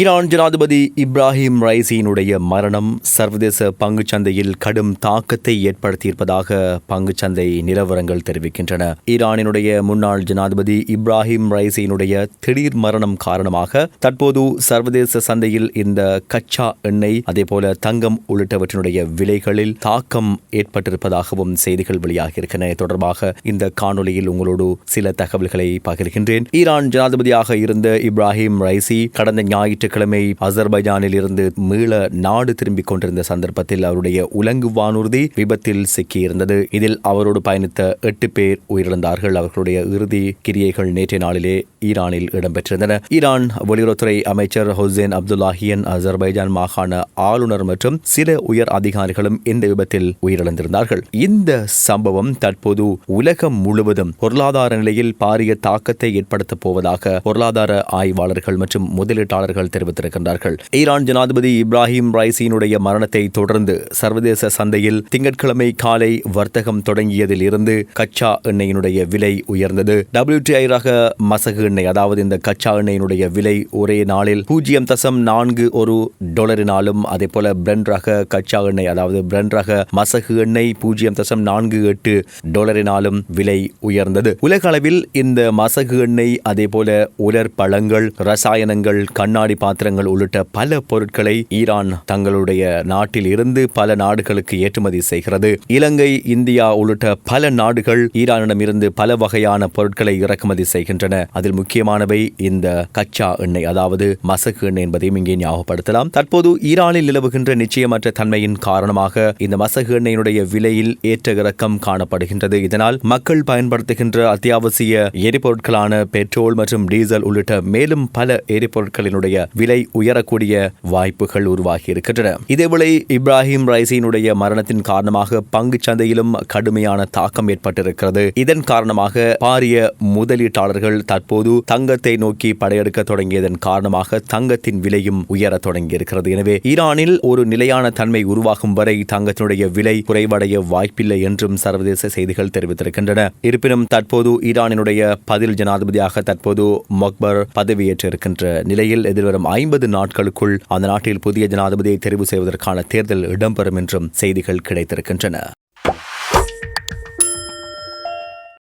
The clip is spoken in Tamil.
ஈரான் ஜனாதிபதி இப்ராஹிம் ரைசியினுடைய மரணம் சர்வதேச பங்குச்சந்தையில் கடும் தாக்கத்தை ஏற்படுத்தியிருப்பதாக பங்குச்சந்தை நிலவரங்கள் தெரிவிக்கின்றன. ஈரானினுடைய முன்னாள் ஜனாதிபதி இப்ராஹிம் ரைசியினுடைய திடீர் மரணம் காரணமாக தற்போது சர்வதேச சந்தையில் இந்த கச்சா எண்ணெய் அதேபோல தங்கம் உள்ளிட்டவற்றினுடைய விலைகளில் தாக்கம் ஏற்பட்டிருப்பதாகவும் செய்திகள் வெளியாகியிருக்கின்றன. தொடர்பாக இந்த காணொளியில் உங்களோடு சில தகவல்களை பகிர்கின்றேன். ஈரான் ஜனாதிபதியாக இருந்த இப்ராஹிம் ரைசி கடந்த ஞாயிற்று ஞாயிற்றுக்கிழமை அசர்பைஜானில் இருந்து மீள நாடு திரும்பிக் கொண்டிருந்த சந்தர்ப்பத்தில் அவருடைய உலங்கு வானூர்தி விபத்தில் சிக்கியிருந்தது. இதில் அவரோடு பயணித்த எட்டு பேர் உயிரிழந்தார்கள். அவர்களுடைய இறுதி கிரியைகள் நேற்றைய நாளிலே ஈரானில் இடம்பெற்றிருந்தன. ஈரான் வெளியுறவுத்துறை அமைச்சர் ஹொசேன் அப்துல்லாஹியன் அசர்பைஜான் மாகாண ஆளுநர் மற்றும் சில உயர் அதிகாரிகளும் இந்த விபத்தில் உயிரிழந்திருந்தார்கள். இந்த சம்பவம் தற்போது உலகம் முழுவதும் பொருளாதார நிலையில் பாரிய தாக்கத்தை ஏற்படுத்தப் போவதாக பொருளாதார ஆய்வாளர்கள் மற்றும் முதலீட்டாளர்கள் தெரிவித்திருக்கின்றார்கள். ஈரான் ஜனாதிபதி இப்ராஹிம் ரைசியினுடைய மரணத்தை தொடர்ந்து சர்வதேச சந்தையில் திங்கட்கிழமை காலை வர்த்தகம் தொடங்கியதில் இருந்து கச்சா எண்ணெயினுடைய விலை உயர்ந்தது. டபிள்யூடிஐ ரக மசகு எண்ணெய் அதாவது இந்த கச்சா எண்ணெயினுடைய விலை ஒரே நாளில் பூஜ்ஜியம் தசம் நான்கு ஒரு டாலரினாலும் அதே போல பிரெண்ட் ரக கச்சா எண்ணெய் அதாவது பிரெண்ட் ரக மசகு எண்ணெய் பூஜ்ஜியம் தசம் நான்கு எட்டு டாலரினாலும் விலை உயர்ந்தது. உலக அளவில் இந்த மசகு எண்ணெய் அதே போல உலர் பழங்கள் ரசாயனங்கள் கண்ணாடி பாத்திரங்கள் உள்ளிட்ட பல பொருட்களை ஈரான் தங்களுடைய நாட்டில் இருந்து பல நாடுகளுக்கு ஏற்றுமதி செய்கிறது. இலங்கை இந்தியா உள்ளிட்ட பல நாடுகள் ஈரானிடமிருந்து பல வகையான பொருட்களை இறக்குமதி செய்கின்றன. அதில் முக்கியமானவை இந்த கச்சா எண்ணெய் அதாவது மசகு எண்ணெய் என்பதையும் இங்கே ஞாபகப்படுத்தலாம். தற்போது ஈரானில் நிலவுகின்ற நிச்சயமற்ற தன்மையின் காரணமாக இந்த மசகு எண்ணெயினுடைய விலையில் ஏற்ற இறக்கம் காணப்படுகின்றது. இதனால் மக்கள் பயன்படுத்துகின்ற அத்தியாவசிய எரிபொருட்களான பெட்ரோல் மற்றும் டீசல் உள்ளிட்ட மேலும் பல எரிபொருட்களினுடைய விலை உயரக்கூடிய வாய்ப்புகள் உருவாகி இருக்கின்றன இதேவேளை இப்ராஹிம் ரைசியினுடைய மரணத்தின் காரணமாக பங்கு சந்தையிலும் கடுமையான தாக்கம் ஏற்பட்டிருக்கிறது. இதன் காரணமாக பாரிய முதலீட்டாளர்கள் தற்போது தங்கத்தை நோக்கி படையெடுக்க தொடங்கியதன் காரணமாக தங்கத்தின் விலையும் உயரத் தொடங்கியிருக்கிறது. எனவே ஈரானில் ஒரு நிலையான தன்மை உருவாகும் வரை தங்கத்தினுடைய விலை குறைவடைய வாய்ப்பில்லை என்றும் சர்வதேச செய்திகள் தெரிவித்திருக்கின்றன. இருப்பினும் தற்போது ஈரானினுடைய பதில் ஜனாதிபதியாக தற்போது மொக்பர் பதவியேற்றிருக்கின்ற நிலையில் எதிர்வரும் ஐம்பது நாட்களுக்குள் அந்த நாட்டில் புதிய ஜனாதிபதியை தெரிவு செய்வதற்கான தேர்தல் இடம்பெறும் என்றும் செய்திகள் கிடைத்திருக்கின்றன.